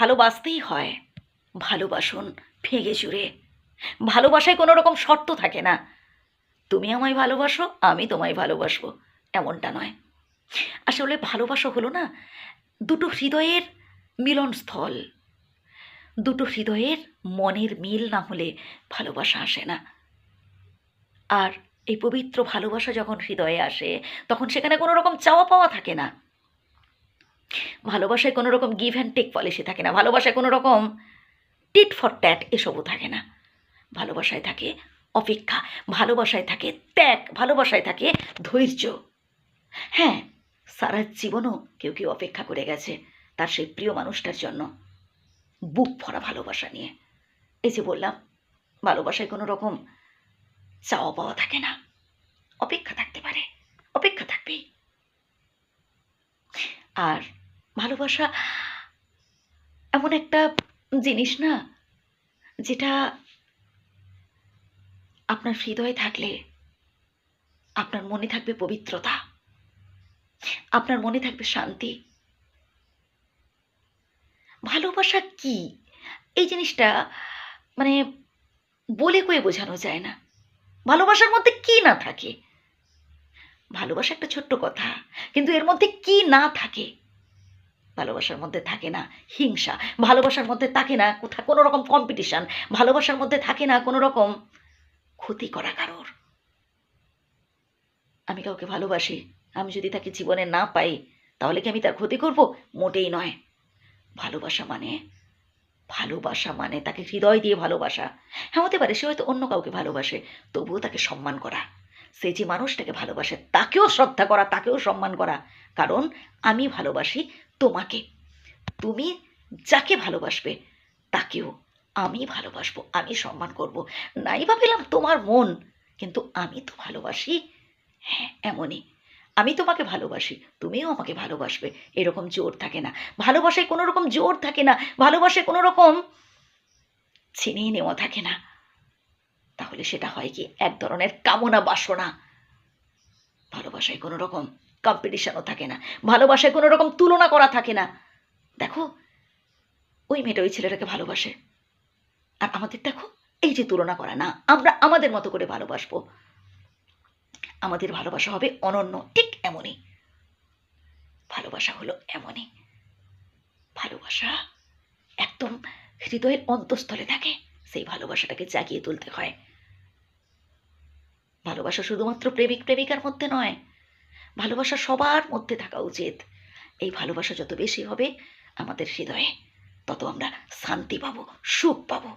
ভালোবাসতেই হয়। ভালোবাসুন, ভেঙে চুরে। ভালোবাসায় কোনো রকম শর্ত থাকে না। তুমি আমায় ভালোবাসো, আমি তোমায় ভালোবাসবো, এমনটা নয়। আসলে ভালোবাসা হলো না, দুটো হৃদয়ের মিলনস্থল। দুটো হৃদয়ের মনের মিল না হলে ভালোবাসা আসে না। আর এই পবিত্র ভালোবাসা যখন হৃদয়ে আসে, তখন সেখানে কোনো রকম চাওয়া পাওয়া থাকে না। ভালোবাসায় কোনো রকম গিভ অ্যান্ড টেক পলিসি থাকে না। ভালোবাসায় কোনো রকম টিট ফর ট্যাট এসবও থাকে না। ভালোবাসায় থাকে অপেক্ষা, ভালোবাসায় থাকে ত্যাগ, ভালোবাসায় থাকে ধৈর্য। হ্যাঁ সারা জীবনও কেউ কেউ অপেক্ষা করে গেছে তার সেই প্রিয় মানুষটার জন্য বুক ভরা ভালোবাসা নিয়ে। এই যে বললাম, ভালোবাসায় কোনো রকম চাওয়া পাওয়া থাকে না। অপেক্ষা থাকতে পারে, অপেক্ষা থাকবেই। আর ভালোবাসা এমন একটা জিনিস না, যেটা আপনার হৃদয়ে থাকলে, আপনার মনে থাকবে পবিত্রতা, আপনার মনে থাকবে শান্তি। ভালোবাসা কি? এই জিনিসটা মানে বলে কয়ে বোঝানো যায় না। ভালোবাসার মধ্যে কি না থাকে? ভালোবাসা একটা ছোট্ট কথা, কিন্তু এর মধ্যে কি না থাকে? ভালোবাসার মধ্যে থাকে না হিংসা, ভালোবাসার মধ্যে থাকে না কোথা কোনো রকম কম্পিটিশন ভালোবাসার মধ্যে থাকে না কোনো রকম ক্ষতি করা কারোর। আমি কাউকে ভালোবাসি, আমি যদি তাকে জীবনে না পাই, তাহলে কি আমি তার ক্ষতি করব? মোটেই নয়। ভালোবাসা মানে ভালোবাসা মানে তাকে হৃদয় দিয়ে ভালোবাসা। হ্যাঁ হতে পারে, সে হয়তো অন্য কাউকে ভালোবাসে, তবুও তাকে সম্মান করা। সে যে মানুষটাকে ভালোবাসে, তাকেও শ্রদ্ধা করা, তাকেও সম্মান করা। কারণ আমি ভালোবাসি তোমাকে। তুমি যাকে ভালোবাসবে, তাকেও আমি ভালোবাসবো, আমি সম্মান করব। নাই বা পেলাম তোমার মন, কিন্তু আমি তো ভালোবাসি। হ্যাঁ এমনই। আমি তোমাকে ভালোবাসি, তুমিও আমাকে ভালোবাসবে। এরকম জোর থাকে না। ভালোবাসায় কোনো রকম জোর থাকে না। ভালোবাসায় কোনো রকম ছিনিয়ে নেওয়া থাকে না। তাহলে সেটা হয় কি? এক ধরনের কামনা বাসনা। ভালোবাসায় কোনো রকম কম্পিটিশনও থাকে না। ভালোবাসায় কোনো রকম তুলনা করা থাকে না। দেখো, ওই মেয়েটা ওই ছেলেটাকে ভালোবাসে। আর আমাদের দেখো, এই যে তুলনা করা না, আমরা আমাদের মতো করে ভালোবাসবো। আমাদের ভালোবাসা হবে অনন্য, ঠিক এমনই। ভালোবাসা হলো এমনই। ভালোবাসা একদম হৃদয়ের অন্তঃস্থলে থাকে, সেই ভালোবাসাটাকে জাগিয়ে তুলতে হয়। ভালোবাসা শুধুমাত্র প্রেমিক প্রেমিকার মধ্যে নয় ভালোবাসা সবার মধ্যে থাকা উচিত। এই ভালোবাসা যত বেশি হবে আমাদের হৃদয়ে, তত আমরা শান্তি পাবো, সুখ পাবো।